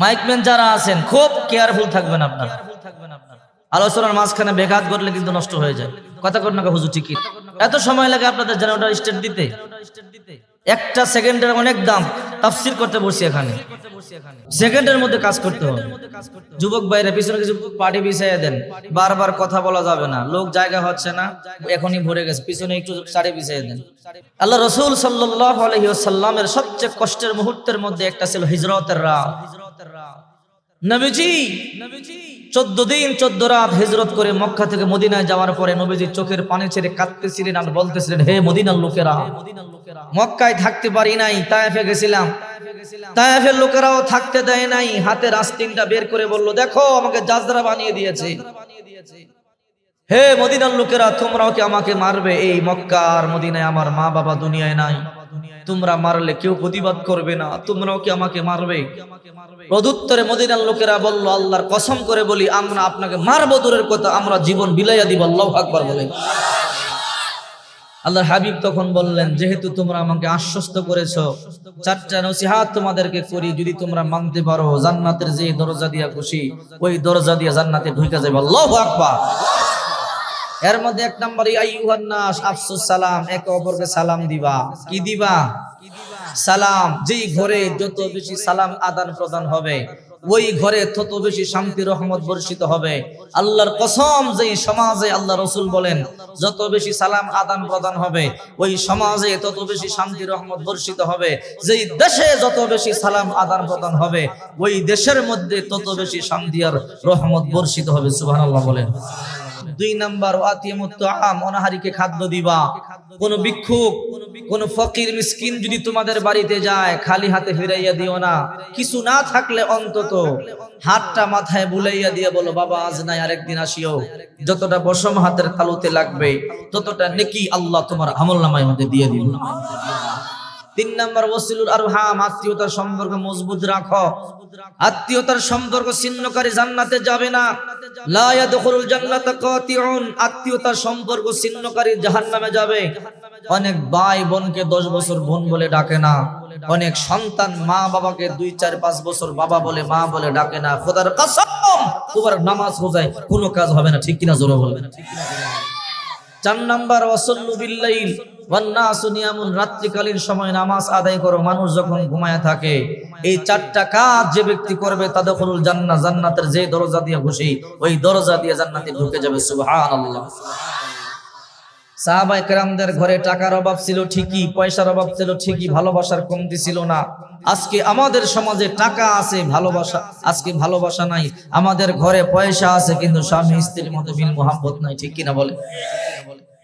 Mic man যারা আছেন, খুব কেয়ারফুল থাকবেন আপনার। আলোচনার মাঝখানে বেঘাত করলে কিন্তু নষ্ট হয়ে যায়। কথা কর না হুজুর টিকিট এত সময় লাগে আপনাদের জেনারেটর স্টেট দিতে। একটা সেকেন্ডের অনেক দাম। তাফসির করতে বসছি এখানে। সেকেন্ডের মধ্যে কাজ করতে হবে। যুবক ভাইরা, পিছনে কিছু পার্টি বিছাইয়া দেন। বারবার কথা বলা যাবে না। লোক জায়গা হচ্ছে না, এখনই ভরে গেছে। পিছনে একটু সাড়ে বিছাইয়া দেন। আল্লাহ রসুল সাল্লাহ আলহিউসাল্লামের সবচেয়ে কষ্টের মুহূর্তের মধ্যে একটা ছিল হিজরতের রাত। নবীজি, চোদ্দ দিন, চোদ্দ রাত হিজরত করে মক্কা থেকে মদিনায় যাওয়ার পরে নবীজি চোখের পানি ছেড়ে কাঁদতেছিলেন আর বলতেছিলেন, হে মদিনার লোকেরা, মক্কায় থাকতে পারি নাই, তায়েফে গেছিলাম। তায়েফের লোকেরাও থাকতে দেয় নাই। হাতের আস্তিনটা বের করে বলল, দেখো, আমাকে জাজরা বানিয়ে দিয়েছে। হে মদিনার লোকেরা, তোমরাও কি আমাকে মারবে? এই মক্কার মদিনায় আমার মা বাবা দুনিয়ায় নাই। তোমরা মারলে কেউ প্রতিবাদ করবে না, তোমরাও কি আমাকে মারবে? প্রদুত্তরে মদিনার লোকেরা বলল, আল্লাহর কসম করে বলি, আমরা আপনাকে মারবো দূরের কথা, আমরা জীবন বিলাইয়া দিব, আল্লাহ আকবার বলে। আল্লাহর হাবিব তখন বললেন, যেহেতু তোমরা আমাকে আশ্বস্ত করেছ, চারটা নসিহাত তোমাদেরকে করি, যদি তোমরা মানতে পারো, জান্নাতের যে দরজা দিয়া খুশি, ওই দরজা দিয়া জান্নাতে ঢুকে যাবে, আল্লাহু আকবার। এর মধ্যে এক নম্বর আফসুস সালাম, একে অপরকে সালাম দিবা। কি দিবা? সালাম, যেই ঘরে যত বেশি সালাম আদান প্রদান হবে, ওই ঘরে তত বেশি শান্তি, রহমত বর্ষিত হবে। আল্লাহর কসম, যেই সমাজে আল্লাহ রসুল বলেন, যত বেশি সালাম আদান প্রদান হবে, ওই সমাজে তত বেশি শান্তি, রহমত বর্ষিত হবে। যেই দেশে যত বেশি সালাম আদান প্রদান হবে, ওই দেশের মধ্যে তত বেশি শান্তি আর রহমত বর্ষিত হবে, সুবহানাল্লাহ বলেন। দুই নাম্বার আম অনাহারিকে খাদ্য দিবা। কোন ভিক্ষুক, কোন ফকির, মিসকিন যদি তোমাদের বাড়িতে যায়, খালি হাতে ফিরাইয়া দিও না। কিছু না থাকলে অন্তত হাতটা মাথায় বুলাইয়া দিয়ে বলো, বাবা, আজ নাই, আরেকদিন আসিও। যতটা বসম হাতের তালুতে লাগবে, ততটা নেকি আল্লাহ তোমার আমল নামায় মধ্যে দিয়ে দিল তিন নাম্বার ওসিলুর আর হাম আত্মীয়তার সম্পর্ক মজবুত রাখো। আত্মীয়তার সম্পর্ক ছিন্নকারী জান্নাতে যাবে না। লা সম্পর্ক ছিন্নকারী যাবে। অনেক বোনকে 10 বছর বোন বলে ডাকে না। অনেক সন্তান মা বাবাকে দুই, চার, পাঁচ বছর বাবা বলে, মা বলে ডাকে না। খোদার তোমার নামাজ রোজায় কোনো কাজ হবে না, ঠিক কিনা জোরে বলবে চার নাম্বার, ওয়াসল্লু বিল্লাইল রাত্রিকালীন সময় নামাজ আদায় করো, মানুষ যখন ঘুমায় থাকে, এই চারটা কাজ যে ব্যক্তি করবে, তাদখুলুল জান্নাহ, জান্নাতের যে দরজা দিয়ে খুশি, ওই দরজা দিয়ে ঢুকে যাবে ঘরে টাকার অভাব ছিল ঠিকই, পয়সার অভাব ছিল ঠিকই, ভালোবাসার কমতি ছিল না। আজকে আমাদের সমাজে টাকা আছে, ভালোবাসা, আজকে ভালোবাসা নাই। আমাদের ঘরে পয়সা আছে, কিন্তু স্বামী স্ত্রীর মধ্যে মিল মোহাম্মত নাই, ঠিক কিনা বলে